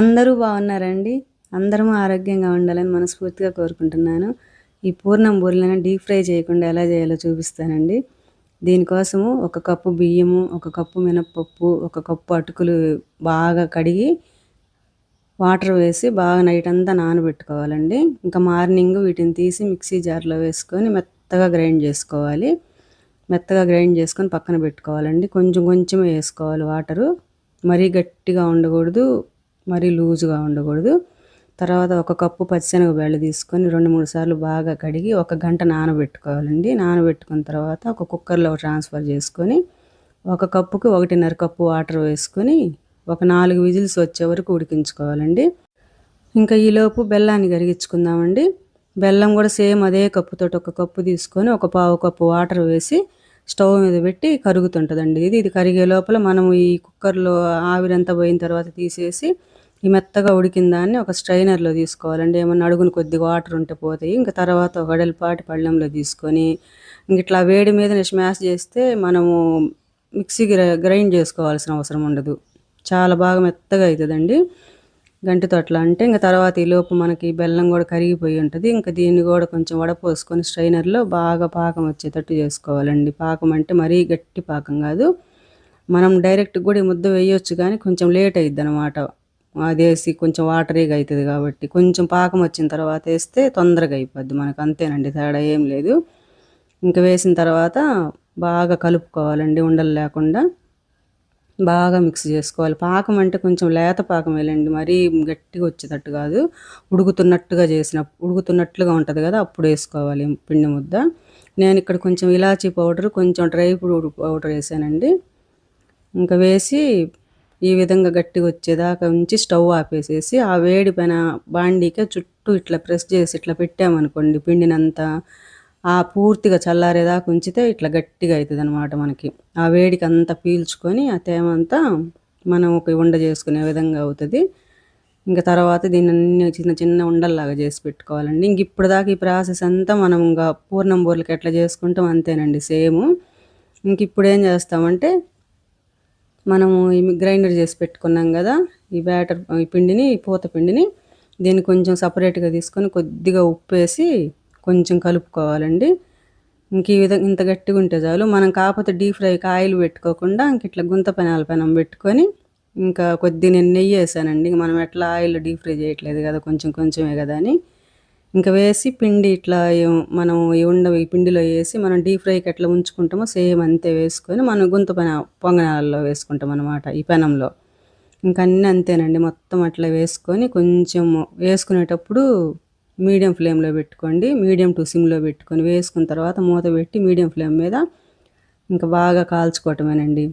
అందరూ బాగున్నారండి. అందరము ఆరోగ్యంగా ఉండాలని మనస్ఫూర్తిగా కోరుకుంటున్నాను. ఈ పూర్ణం బూరెలను డీప్ ఫ్రై చేయకుండా ఎలా చేయాలో చూపిస్తానండి. దీనికోసము ఒక కప్పు బియ్యము ఒక కప్పు మినప్పప్పు ఒక కప్పు అటుకులు బాగా కడిగి వాటర్ వేసి బాగా నైట్ అంతా నానబెట్టుకోవాలండి. ఇంకా మార్నింగ్ వీటిని తీసి మిక్సీ జార్లో వేసుకొని మెత్తగా గ్రైండ్ చేసుకోవాలి. మెత్తగా గ్రైండ్ చేసుకొని పక్కన పెట్టుకోవాలండి. కొంచెం కొంచెం వేసుకోవాలి వాటరు. మరీ గట్టిగా ఉండకూడదు. మరీ లూజుగా ఉండకూడదు. తర్వాత ఒక కప్పు పచ్చిశనగ బెళ్ళు తీసుకొని రెండు మూడు సార్లు బాగా కడిగి ఒక గంట నానబెట్టుకోవాలండి. నానబెట్టుకున్న తర్వాత ఒక కుక్కర్లో ట్రాన్స్ఫర్ చేసుకొని ఒక కప్పుకి ఒకటిన్నర కప్పు వాటర్ వేసుకొని ఒక నాలుగు విజిల్స్ వచ్చే వరకు ఉడికించుకోవాలండి. ఇంకా ఈలోపు బెల్లాన్ని కరిగించుకుందామండి. బెల్లం కూడా సేమ్ అదే కప్పుతో ఒక కప్పు తీసుకొని ఒక పావు కప్పు వాటర్ వేసి స్టవ్ మీద పెట్టి కరుగుతుంటుందండి. ఇది ఇది కరిగే లోపల మనము ఈ కుక్కర్లో ఆవిరంతా పోయిన తర్వాత తీసేసి ఈ మెత్తగా ఉడికిన దాన్ని ఒక స్ట్రైనర్లో తీసుకోవాలండి. ఏమన్నా అడుగున కొద్దిగా వాటర్ ఉంటే పోతాయి. ఇంకా తర్వాత ఒక వెడల్పాటి పళ్ళెంలో తీసుకొని ఇంక ఇట్లా వేడి మీద స్మాష్ చేస్తే మనము మిక్సీ గ్రైండ్ చేసుకోవాల్సిన అవసరం ఉండదు. చాలా బాగా మెత్తగా అవుతుందండి గంటితో అట్లా అంటే ఇంకా తర్వాత ఈ లోపు మనకి బెల్లం కూడా కరిగిపోయి ఉంటుంది. ఇంకా దీన్ని కూడా కొంచెం వడపోసుకొని స్ట్రైనర్లో బాగా పాకం వచ్చేటట్టు చేసుకోవాలండి. పాకం అంటే మరీ గట్టి పాకం కాదు. మనం డైరెక్ట్ కూడా ముద్ద వేయొచ్చు కానీ కొంచెం లేట్ అయ్యిద్ది అనమాట అదేసి కొంచెం వాటరీగా అవుతుంది కాబట్టి. కొంచెం పాకం వచ్చిన తర్వాత వేస్తే తొందరగా అయిపోద్ది మనకు. అంతేనండి తేడా ఏం లేదు. ఇంకా వేసిన తర్వాత బాగా కలుపుకోవాలండి ఉండలు లేకుండా. బాగా మిక్స్ చేసుకోవాలి. పాకం అంటే కొంచెం లేత పాకం వేలండి మరీ గట్టిగా వచ్చేటట్టు కాదు. ఉడుకుతున్నట్టుగా చేసిన ఉడుకుతున్నట్లుగా ఉంటుంది కదా అప్పుడు వేసుకోవాలి పిండి ముద్ద. నేను ఇక్కడ కొంచెం ఇలాచీ పౌడర్ కొంచెం డ్రై ఫ్రూట్ పౌడర్ వేసానండి. ఇంకా వేసి ఈ విధంగా గట్టిగా వచ్చేదాకా ఉంచి స్టవ్ ఆపేసేసి ఆ వేడి పైన బాండీకే చుట్టూ ఇట్లా ప్రెస్ చేసి ఇట్లా పెట్టామనుకోండి పిండినంతా ఆ పూర్తిగా చల్లారేదాకా ఉంచితే ఇట్లా గట్టిగా అవుతుంది అనమాట మనకి. ఆ వేడికి అంతా పీల్చుకొని ఆ తేమ అంతా మనం ఒక ఉండ చేసుకునే విధంగా అవుతుంది. ఇంకా తర్వాత దీన్ని అన్ని చిన్న చిన్న ఉండల్లాగా చేసి పెట్టుకోవాలండి. ఇంక ఇప్పుడు దాకా ఈ ప్రాసెస్ అంతా మనం ఇంకా పూర్ణం బోర్లకి ఎట్లా చేసుకుంటాం అంతేనండి సేమ్. ఇంక ఇప్పుడు ఏం చేస్తామంటే మనము గ్రైండర్ చేసి పెట్టుకున్నాం కదా ఈ బ్యాటర్ ఈ పిండిని పూత పిండిని దీన్ని కొంచెం సపరేట్గా తీసుకొని కొద్దిగా ఉప్పు వేసి కొంచెం కలుపుకోవాలండి. ఇంక ఈ విధంగా ఇంత గట్టిగా ఉంటే చాలు. మనం కాకపోతే డీప్ ఫ్రైకి ఆయిల్ పెట్టుకోకుండా ఇంక ఇట్లా గుంత పెనాల పెనం పెట్టుకొని ఇంకా కొద్ది నేను నెయ్యి వేసానండి. మనం ఎట్లా ఆయిల్ డీప్ ఫ్రై చేయట్లేదు కదా కొంచెం కొంచెమే కదా అని. ఇంకా వేసి పిండి ఇట్లా మనం ఈ ఉండ ఈ పిండిలో వేసి మనం డీప్ ఫ్రైకి ఎట్లా ఉంచుకుంటామో సేమ్ అంతే వేసుకొని మనం గుంత పెన పొంగనాలలో వేసుకుంటాం అనమాట ఈ పెనంలో. ఇంకా అన్నీ అంతేనండి. మొత్తం అట్లా వేసుకొని కొంచెం వేసుకునేటప్పుడు మీడియం ఫ్లేమ్లో పెట్టుకోండి. మీడియం టు సిమ్లో పెట్టుకొని వేసుకున్న తర్వాత మూత పెట్టి మీడియం ఫ్లేమ్ మీద ఇంకా బాగా కాల్చుకోవటమేనండి.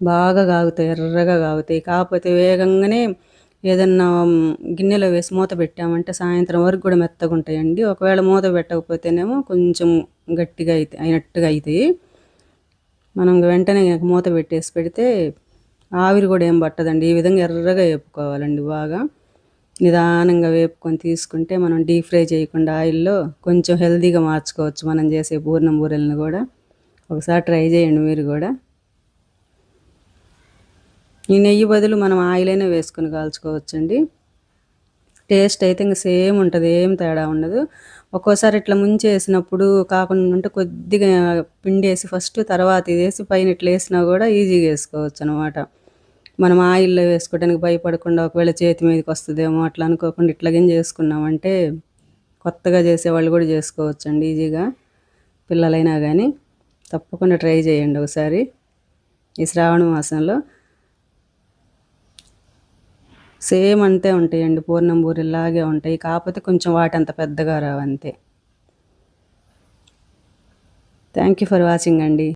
బాగా కాగుతాయి ఎర్రగా కాగుతాయి. కాకపోతే వేగంగానే ఏదన్నా గిన్నెలో వేసి మూత పెట్టామంటే సాయంత్రం వరకు కూడా మెత్తగా ఉంటాయండి. ఒకవేళ మూత పెట్టకపోతేనేమో కొంచెం గట్టిగా అయితే అయినట్టుగా అవుతాయి మనం వెంటనే మూత పెట్టేసి పెడితే ఆవిరి కూడా ఏం పట్టదండి. ఈ విధంగా ఎర్రగా వేపుకోవాలండి బాగా. నిదానంగా వేపుకొని తీసుకుంటే మనం డీప్ ఫ్రై చేయకుండా ఆయిల్లో కొంచెం హెల్తీగా మార్చుకోవచ్చు మనం చేసే పూర్ణం బూరెలను కూడా. ఒకసారి ట్రై చేయండి మీరు కూడా. ఈ నెయ్యి బదులు మనం ఆయిల్ అయినా వేసుకొని కాల్చుకోవచ్చండి. టేస్ట్ అయితే ఇంకా సేమ్ ఉంటుంది ఏం తేడా ఉండదు. ఒక్కోసారి ఇట్లా ముంచేసినప్పుడు కాకుండా ఉంటే కొద్దిగా పిండి వేసి ఫస్ట్ తర్వాత ఇది వేసి పైన ఇట్లా వేసినా కూడా ఈజీగా వేసుకోవచ్చు అనమాట మనం ఆయిల్లో వేసుకోవడానికి భయపడకుండా ఒకవేళ చేతి మీదకి వస్తుందేమో అట్లా అనుకోకుండా ఇట్లాగే చేసుకున్నామంటే కొత్తగా చేసేవాళ్ళు కూడా చేసుకోవచ్చు అండి ఈజీగా. పిల్లలైనా కానీ తప్పకుండా ట్రై చేయండి ఒకసారి ఈ శ్రావణ మాసంలో. సేమ్ అంతే ఉంటాయండి పూర్ణం బూరెల్లాగే ఉంటాయి కాకపోతే కొంచెం వాటి అంత పెద్దగా రావు అంతే థ్యాంక్ యూ ఫర్ వాచింగ్ అండి.